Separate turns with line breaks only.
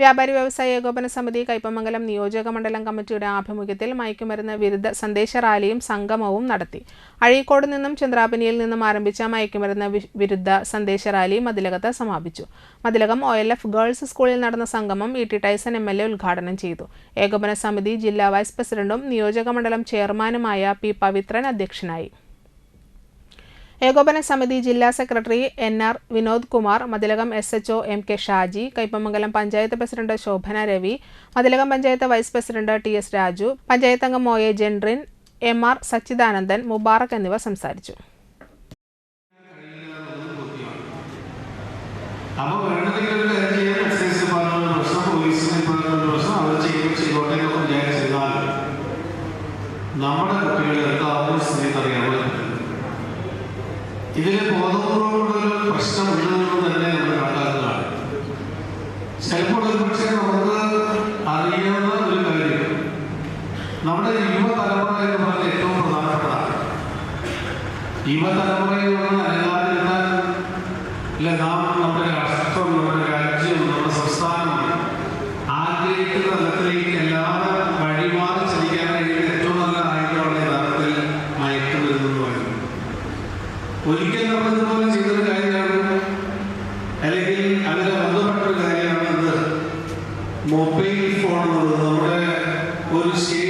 വ്യാപാരി വ്യവസായ ഏകോപന സമിതി കൈപ്പമംഗലം നിയോജക മണ്ഡലം കമ്മിറ്റിയുടെ ആഭിമുഖ്യത്തിൽ മയക്കുമരുന്ന് വിരുദ്ധ സന്ദേശ റാലിയും സംഗമവും നടത്തി. അഴീക്കോട് നിന്നും ചന്ദ്രാപനിയിൽ നിന്നും ആരംഭിച്ച മയക്കുമരുന്ന് വിരുദ്ധ സന്ദേശ റാലി മതിലകത്ത് സമാപിച്ചു. Mathilakam O L F girls സ്കൂളിൽ നടന്ന സംഗമം E T Tyson M L A ഉദ്ഘാടനം ചെയ്തു. ഏകോപന സമിതി ജില്ലാ വൈസ് പ്രസിഡന്റും നിയോജക മണ്ഡലം ചെയർമാനുമായ പി പവിത്രൻ അധ്യക്ഷനായി. ഏകോപന സമിതി ജില്ലാ secretary N R Vinod Kumar Mathilakam S H O M K Shaji Kaipamangalam panchayat president Shobhana Ravi Mathilakam panchayat vice president T S Raju panchayat അംഗം O A Jentin M R Sachidanandan Mubarak എന്നിവ സംസാരിച്ചു.
അപ്പോൾ വേണമെങ്കിൽ ഒരു കാര്യം ചെയ്യാം. Excise department പ്രശ്നം നമ്മുടെ അറിയാൻ ഇതിൽ ബോധപൂർവമുള്ളൊരു പ്രശ്നം ഉണ്ടെന്ന് തന്നെ നമ്മൾ കണ്ടാക്കുന്നതാണ് ചിലപ്പോൾ ഒരു പക്ഷേ നമുക്ക് അറിയാവുന്ന ഒരു കാര്യം നമ്മുടെ യുവതലമുറ എന്ന് പറഞ്ഞാൽ ഏറ്റവും പ്രധാനപ്പെട്ടതാണ്. യുവതലമുറയിൽ നിന്ന് അനങ്ങാതിരുന്നാൽ ഇല്ല നാം നമ്മുടെ ഒരിക്കൽ നമ്മൾ ഇതുപോലെ ചെയ്തൊരു കാര്യമാണ്. അല്ലെങ്കിൽ അതിന് ബന്ധപ്പെട്ട ഒരു കാര്യമാണ് ഇത് മൊബൈൽ ഫോൺ എന്നുള്ളത് നമ്മുടെ ഒരു സ്റ്റേറ്റ്